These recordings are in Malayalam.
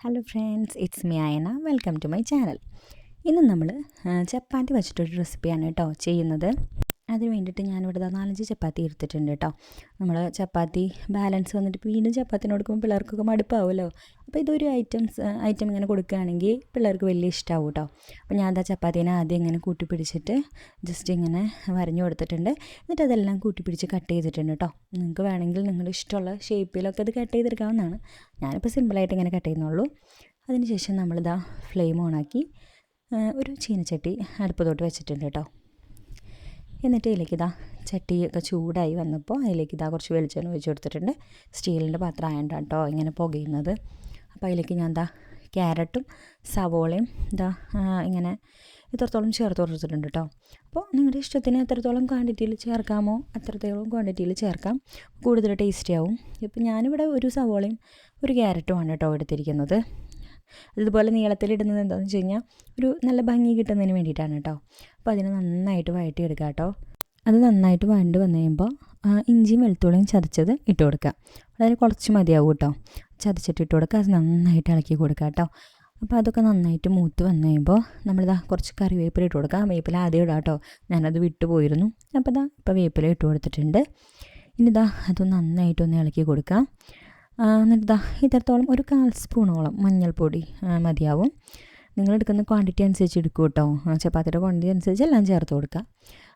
Hello friends it's me Ayana welcome to my channel ഇന്ന് നമ്മൾ ചപ്പാത്തി വെച്ചിട്ടൊരു റെസിപ്പിയാണ് കേട്ടോ ചെയ്യുന്നത്. അതിന് വേണ്ടിയിട്ട് ഞാനിവിടെ നാലഞ്ച് ചപ്പാത്തി എടുത്തിട്ടുണ്ട് കേട്ടോ. നമ്മൾ ചപ്പാത്തി ബാലൻസ് വന്നിട്ട് വീണ്ടും ചപ്പാത്തിന് കൊടുക്കുമ്പോൾ പിള്ളേർക്കൊക്കെ മടുപ്പാവുമല്ലോ. അപ്പോൾ ഇതൊരു ഐറ്റംസ് ഐറ്റം ഇങ്ങനെ കൊടുക്കുകയാണെങ്കിൽ പിള്ളേർക്ക് വലിയ ഇഷ്ടമാവും കേട്ടോ. അപ്പോൾ ഞാൻ എന്താ ചപ്പാത്തിനെ ആദ്യം ഇങ്ങനെ കൂട്ടി പിടിച്ചിട്ട് ജസ്റ്റ് ഇങ്ങനെ വരഞ്ഞു കൊടുത്തിട്ടുണ്ട്. എന്നിട്ട് അതെല്ലാം കൂട്ടി പിടിച്ച് കട്ട് ചെയ്തിട്ടുണ്ട് കേട്ടോ. നിങ്ങൾക്ക് വേണമെങ്കിൽ നിങ്ങളുടെ ഇഷ്ടമുള്ള ഷേപ്പിലൊക്കെ അത് കട്ട് ചെയ്തെടുക്കാവുന്നതാണ്. ഞാനിപ്പോൾ സിമ്പിളായിട്ട് ഇങ്ങനെ കട്ട് ചെയ്യുന്നുള്ളൂ. അതിനുശേഷം നമ്മളിതാ ഫ്ലെയിം ഓണാക്കി ഒരു ചീനച്ചട്ടി അടുപ്പത്തോട്ട് വെച്ചിട്ടുണ്ട് കേട്ടോ. എന്നിട്ട് ഇതിലേക്ക് ഇതാ ചട്ടിയൊക്കെ ചൂടായി വന്നപ്പോൾ അതിലേക്ക് ഇതാ കുറച്ച് വെളിച്ചെണ്ണ ഒഴിച്ച് കൊടുത്തിട്ടുണ്ട്. സ്റ്റീലിന്റെ പാത്രം ആയണ്ട കേട്ടോ ഇങ്ങനെ പുകയുന്നത്. അപ്പോൾ അതിലേക്ക് ഞാൻ എന്താ ക്യാരറ്റും സവോളയും ഇതാ ഇങ്ങനെ ഇത്രത്തോളം ചേർത്ത് കൊടുത്തിട്ടുണ്ട് കേട്ടോ അപ്പോൾ നിങ്ങളുടെ ഇഷ്ടത്തിന് എത്രത്തോളം ക്വാണ്ടിറ്റിയിൽ ചേർക്കാമോ അത്രത്തോളം ക്വാണ്ടിറ്റിയിൽ ചേർക്കാം. കൂടുതൽ ടേസ്റ്റി ആവും. ഇപ്പം ഞാനിവിടെ ഒരു സവോളയും ഒരു ക്യാരറ്റുമാണ് കേട്ടോ എടുത്തിരിക്കുന്നത്. അതുപോലെ നീളത്തിലിടുന്നത് എന്താണെന്ന് വെച്ച് കഴിഞ്ഞാൽ ഒരു നല്ല ഭംഗി കിട്ടുന്നതിന് വേണ്ടിയിട്ടാണ് കേട്ടോ അപ്പോൾ അതിനെ നന്നായിട്ട് വഴറ്റി എടുക്കുക കേട്ടോ അത് നന്നായിട്ട് വഴണ്ട് വന്നു കഴിയുമ്പോൾ ഇഞ്ചിയും വെളുത്തുള്ളിയും ചതച്ചത് ഇട്ട് കൊടുക്കുക വളരെ കുറച്ച് മതിയാവും കേട്ടോ ചതച്ചിട്ട് ഇട്ട് കൊടുക്കുക അത് നന്നായിട്ട് ഇളക്കി കൊടുക്കുക കേട്ടോ അപ്പോൾ അതൊക്കെ നന്നായിട്ട് മൂത്ത് വന്നു കഴിയുമ്പോൾ നമ്മളിതാ കുറച്ച് കറിവേപ്പില ഇട്ട് കൊടുക്കുക വേപ്പില ആദ്യം ഇടാം കേട്ടോ ഞാനത് വിട്ടു പോയിരുന്നു. അപ്പോൾ ഇതാ ഇപ്പോൾ വേപ്പില ഇട്ട് കൊടുത്തിട്ടുണ്ട്. ഇനി ഇതാ അത് നന്നായിട്ടൊന്ന് ഇളക്കി കൊടുക്കാം. എന്നിട്ട് ഇതാ ഇത്രത്തോളം ഒരു കാൽ സ്പൂണോളം മഞ്ഞൾപ്പൊടി മതിയാവും. നിങ്ങൾ എടുക്കുന്ന ക്വാണ്ടിറ്റി അനുസരിച്ച് എടുക്കും കേട്ടോ ചപ്പാത്തിയുടെ ക്വാണ്ടിറ്റി അനുസരിച്ച് എല്ലാം ചേർത്ത് കൊടുക്കുക.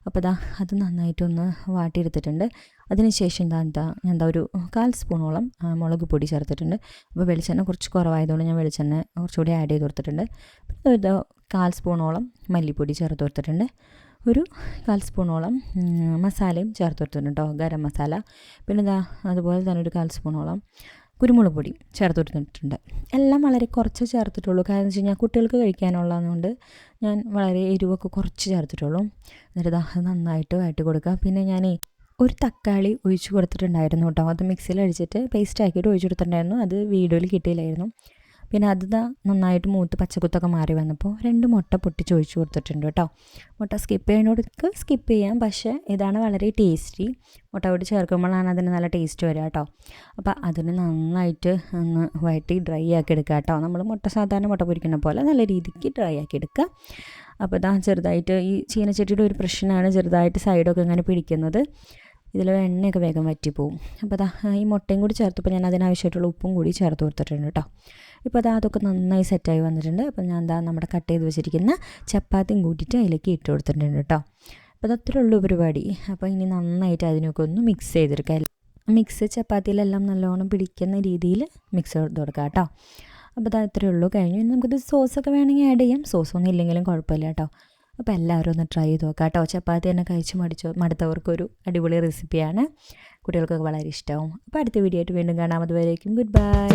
അപ്പോൾ ഇതാ അത് നന്നായിട്ടൊന്ന് വാട്ടിയെടുത്തിട്ടുണ്ട്. അതിനുശേഷം എന്താ എന്താ എന്താ ഒരു കാൽ സ്പൂണോളം മുളക് പൊടി ചേർത്തിട്ടുണ്ട്. അപ്പോൾ വെളിച്ചെണ്ണ കുറച്ച് കുറവായതുകൊണ്ട് ഞാൻ വെളിച്ചെണ്ണ കുറച്ചുകൂടി ആഡ് ചെയ്ത് കൊടുത്തിട്ടുണ്ട്. ഒരു കാൽ സ്പൂണോളം മല്ലിപ്പൊടി ചേർത്ത് കൊടുത്തിട്ടുണ്ട്. ഒരു കാൽ സ്പൂണോളം മസാലയും ചേർത്ത് കൊടുത്തിട്ടുണ്ട് കേട്ടോ ഗരം മസാല. പിന്നെ എന്താ അതുപോലെ തന്നെ ഒരു കാൽ സ്പൂണോളം കുരുമുളക് പൊടി ചേർത്ത് കൊടുത്തിട്ടുണ്ട്. എല്ലാം വളരെ കുറച്ച് ചേർത്തിട്ടുള്ളൂ. കാരണം വെച്ച് കഴിഞ്ഞാൽ കുട്ടികൾക്ക് കഴിക്കാനുള്ളതുകൊണ്ട് ഞാൻ വളരെ എരിവൊക്കെ കുറച്ച് ചേർത്തിട്ടുള്ളൂ. എന്നിട്ട് അത് നന്നായിട്ട് വഴറ്റി കൊടുക്കുക. പിന്നെ ഞാൻ ഒരു തക്കാളി ഒഴിച്ച് കൊടുത്തിട്ടുണ്ടായിരുന്നു കേട്ടോ അത് മിക്സിയിൽ അടിച്ചിട്ട് പേസ്റ്റ് ആക്കിയിട്ട് ഒഴിച്ച് കൊടുത്തിട്ടുണ്ടായിരുന്നു. അത് വീഡിയോയിൽ കിട്ടിയില്ലായിരുന്നു. പിന്നെ അത് നന്നായിട്ട് മൂത്ത് പച്ചക്കുത്തൊക്കെ മാറി വന്നപ്പോൾ രണ്ട് മുട്ട പൊട്ടിച്ച് ഒഴിച്ച് കൊടുത്തിട്ടുണ്ട് കേട്ടോ. മുട്ട സ്കിപ്പ് ചെയ്യുന്നവർക്ക് സ്കിപ്പ് ചെയ്യാം. പക്ഷേ ഇതാണ് വളരെ ടേസ്റ്റി മുട്ട പൊടി ചേർക്കുമ്പോഴാണ് അതിന് നല്ല ടേസ്റ്റ് വരിക കേട്ടോ. അപ്പോൾ അതിന് നന്നായിട്ട് ഒന്ന് വഴറ്റി ഡ്രൈ ആക്കി എടുക്കുക കേട്ടോ. നമ്മൾ മുട്ട സാധാരണ മുട്ട പൊരിക്കുന്ന പോലെ നല്ല രീതിക്ക് ഡ്രൈ ആക്കി എടുക്കുക. അപ്പോൾ ഇതാ ചെറുതായിട്ട് ഈ ചീനച്ചട്ടിയുടെ ഒരു പ്രശ്നമാണ്. ചെറുതായിട്ട് സൈഡൊക്കെ ഇങ്ങനെ പിടിക്കുന്നത്. ഇതിൽ എണ്ണയൊക്കെ വേഗം വറ്റിപ്പോവും. അപ്പോൾ അതാ ഈ മുട്ടയും കൂടി ചേർത്തപ്പോൾ ഞാൻ അതിനാവശ്യമായിട്ടുള്ള ഉപ്പും കൂടി ചേർത്ത് കൊടുത്തിട്ടുണ്ട് കേട്ടോ. ഇപ്പോൾ അതാ അതൊക്കെ നന്നായി സെറ്റായി വന്നിട്ടുണ്ട്. അപ്പോൾ ഞാൻ എന്താ നമ്മുടെ കട്ട് ചെയ്ത് വെച്ചിരിക്കുന്ന ചപ്പാത്തിയും കൂട്ടിയിട്ട് അതിലേക്ക് ഇട്ട് കൊടുത്തിട്ടുണ്ട് കേട്ടോ. അപ്പോൾ അതത്രേ ഉള്ളൂ പരിപാടി. അപ്പോൾ ഇനി നന്നായിട്ട് അതിനൊക്കെ ഒന്ന് മിക്സ് ചെയ്തെടുക്കാം. മിക്സ് ചപ്പാത്തിയിലെല്ലാം നല്ലോണം പിടിക്കുന്ന രീതിയിൽ മിക്സ് ചെയ്ത് കൊടുക്കാം കേട്ടോ. അപ്പോൾ അത് അത്രേ ഉള്ളൂ കഴിഞ്ഞു. നമുക്കിത് സോസൊക്കെ വേണമെങ്കിൽ ആഡ് ചെയ്യാം. സോസൊന്നും ഇല്ലെങ്കിലും കുഴപ്പമില്ല കേട്ടോ. അപ്പോൾ എല്ലാവരും ഒന്ന് ട്രൈ ചെയ്ത് നോക്കാം കേട്ടോ. ചപ്പാത്തി തന്നെ കഴിച്ച് മടിച്ചോ മടുത്തവർക്കൊരു അടിപൊളി റെസിപ്പിയാണ് കുട്ടികൾക്കൊക്കെ വളരെ ഇഷ്ടമാവും അപ്പോൾ അടുത്ത വീഡിയോ ആയിട്ട് വീണ്ടും കാണാം. അതുവരേക്കും ഗുഡ് ബൈ